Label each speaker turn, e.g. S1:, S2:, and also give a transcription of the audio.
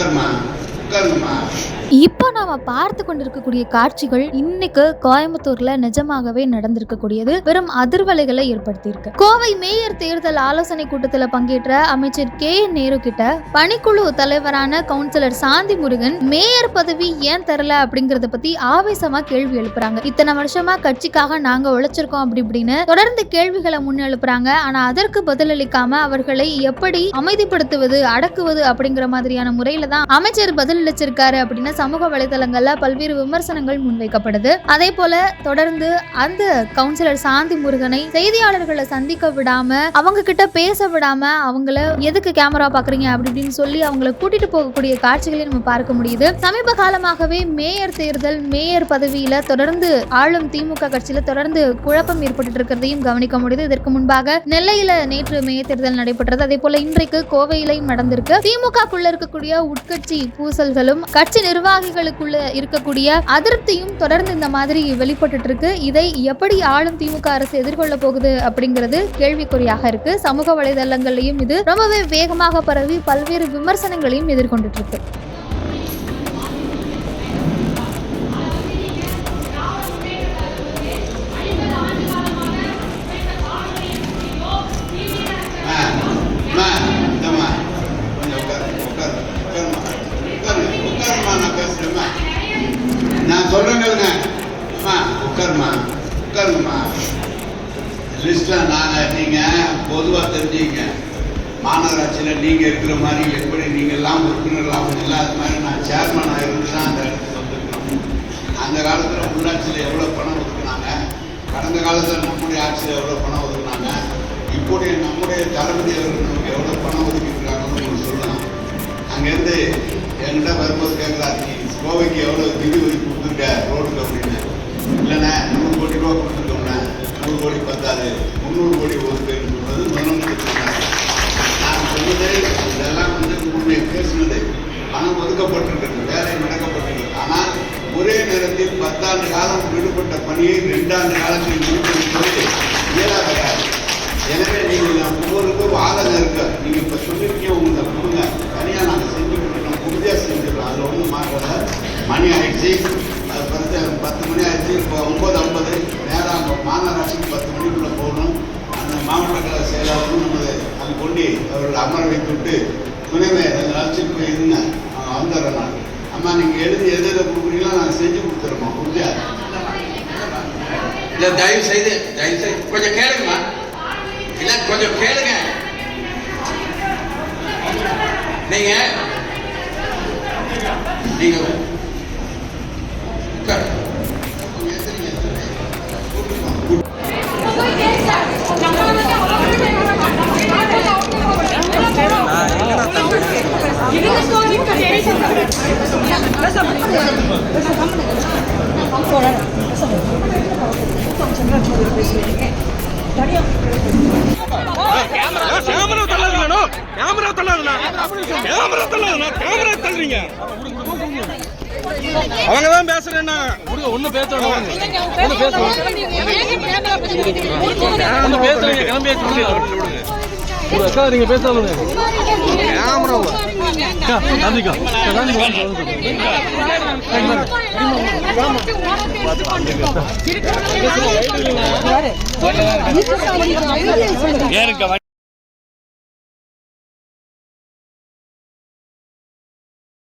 S1: சொல்றேன் கேளுங்க அம்மா உட்காருமா உட்காருங்கம்மா
S2: இப்போ நாம பார்த்து கொண்டிருக்கக்கூடிய காட்சிகள் இன்னைக்கு கோயம்புத்தூர்ல நிஜமாகவே நடந்திருக்கக்கூடியது. பெரும் அதிர்வலைகளை ஏற்படுத்தியிருக்கு. கோவை மேயர் தேர்தல் ஆலோசனை கூட்டத்தில் பங்கேற்ற அமைச்சர் கே. நேரு கிட்ட பணிக்குழு தலைவரான கவுன்சிலர் சாந்தி முருகன் மேயர் பதவி ஏன் தரல அப்படிங்கறத பத்தி ஆவேசமா கேள்வி எழுப்புறாங்க. இத்தனை வருஷமா கட்சிக்காக நாங்க உழைச்சிருக்கோம் அப்படி இப்படின்னு தொடர்ந்து கேள்விகளை முன்னெழுப்புறாங்க. ஆனா அதற்கு பதிலளிக்காம அவர்களை எப்படி அமைதிப்படுத்துவது அடக்குவது அப்படிங்கிற மாதிரியான முறையில தான் அமைச்சர் பதிலளிச்சிருக்காரு அப்படின்னு சமூக வலைதளங்கள்ல பல்வேறு விமர்சனங்கள் முன்வைக்கப்படுது. அதே போல தொடர்ந்து அந்த கவுன்சிலர் சாந்தி முருகனை செய்தியாளர்களை சந்திக்க விடாம அவங்க கிட்ட பேச விடாம அவங்கள எதுக்கு கேமரா பாக்குறீங்க? அப்படி இப்படின்னு சொல்லி அவங்கள கூட்டிட்டு போகக்கூடிய காட்சிகளை நம்ம பார்க்க முடியுது. சமீப காலமாகவே மேயர் தேர்தல் மேயர் பதவியில தொடர்ந்து ஆளும் திமுக கட்சியில தொடர்ந்து குழப்பம் ஏற்பட்டு இருக்கிறதையும் கவனிக்க முடியுது. இதற்கு முன்பாக நெல்லையில நேற்று மேயர் தேர்தல் நடைபெற்றது. அதே போல இன்றைக்கு கோவையிலையும் நடந்திருக்கு. திமுகக்குள்ள இருக்கக்கூடிய உட்கட்சி பூசல்களும் கட்சி நிர்வாகிகளுக்குள்ள இருக்கக்கூடிய அதிருப்தியும் தொடர்ந்து இந்த மாதிரி வெளிப்பட்டு இருக்கு இதை எப்படி ஆளும் திமுக அரசு எதிர்கொள்ள போகுது அப்படிங்கிறது கேள்விக்குறியாக இருக்கு. சமூக வலைதளங்கள்லயும் இது ரொம்பவே வேகமாக பரவி பல்வேறு விமர்சனங்களையும் எதிர்கொண்டுட்டு இருக்கு
S1: உட்காருமா உட்காருங்கம்மா லிஸ்ட்டில் நாங்கள் நீங்கள் பொதுவாக தெரிஞ்சுங்க. மாநகராட்சியில் நீங்கள் இருக்கிற மாதிரி எப்படி நீங்கள்லாம் எல்லாம் உறுப்பினர்களாக இல்லாத மாதிரி நான் சேர்மனாக இருந்து தான் அந்த இடத்துக்கு வந்துருக்கணும் அந்த காலத்தில் உள்ளாட்சியில் எவ்வளோ பணம் ஒதுக்குனாங்க? கடந்த காலத்தில் நம்முடைய ஆட்சியில் எவ்வளோ பணம் ஒதுக்குனாங்க? இப்போடைய நம்முடைய தளபதி அவர்கள் நமக்கு எவ்வளோ பணம் ஒதுக்கிட்டுருக்காங்கன்னு உங்களுக்கு சொல்லலாம். அங்கேருந்து என்கிட்ட வரும்போது கேட்குறாரு நீ கோவைக்கு எவ்வளோ நிதி ஒதுக்கி கொடுத்துருக்க? ரோடுக்கு அப்படின்னு இல்லைண்ணே நூறு கோடி ரூபா கொடுத்துருக்கோம்ண்ணே நூறு கோடி பத்தாது முந்நூறு கோடி ஒதுக்குன்னு சொல்றது முதலமைச்சர் சொன்னார் நான் சொன்னது இதெல்லாம் வந்து உங்களுடைய பேசினது. பணம் ஒதுக்கப்பட்டிருக்கிறது. வேலை நடக்கப்பட்டிருக்கிறது. ஆனால் ஒரே நேரத்தில் பத்தாண்டு காலம் விடுபட்ட பணியை ரெண்டாண்டு காலத்தில் முடிப்பது இயலாத எனவே நீங்கள் நான் ஒவ்வொருக்கும் ஆதரவு இருக்க நீங்கள் இப்போ சொல்லியிருக்கீங்க உங்களை கொடுங்க. தனியாக நாங்கள் செஞ்சு கொடுக்கணும். உறுதியாக செஞ்சிடலாம் அதில் ஒன்றும் மாற்றல மணி ஆயிடுச்சு. வந்து பத்து பத்து மணி ஆயிடுச்சு. இப்போ ஒம்பது ஐம்பது. நேராக மாநகராட்சிக்கு பத்து மணிக்குள்ளே போகணும். அந்த மாவட்ட கழக செயலாளரும் நமது அங்கே கொண்டு அவர்கள் அமர வைத்துவிட்டு அந்த அழைச்சிட்டு போய் இருங்க. அவன் வந்துடுறேன் நான். அம்மா நீங்கள் எழுதி எது எதை கொடுக்குறீங்களோ நான் செஞ்சு கொடுத்துருவோம் உறுதியா
S3: இல்லை தயவு செய்து தயவு செய்து கொஞ்சம் கேளுங்கம்மா. இல்லை கொஞ்சம் கேளுங்க. நீங்கள் நீங்கள்
S4: கேமரா தள்ளாதுண்ணா கேமரா தள்ளாதுண்ணா கேமரா தள்ளாதுண்ணா கேமரா தள்ளுறீங்க. அவங்க தான் பேசுறேன்னா ஒண்ணு பேசுறேன் ஒண்ணு பேசுறேன். கிளம்பி அக்கா நீங்க பேசாத கேமரா காந்திக்கா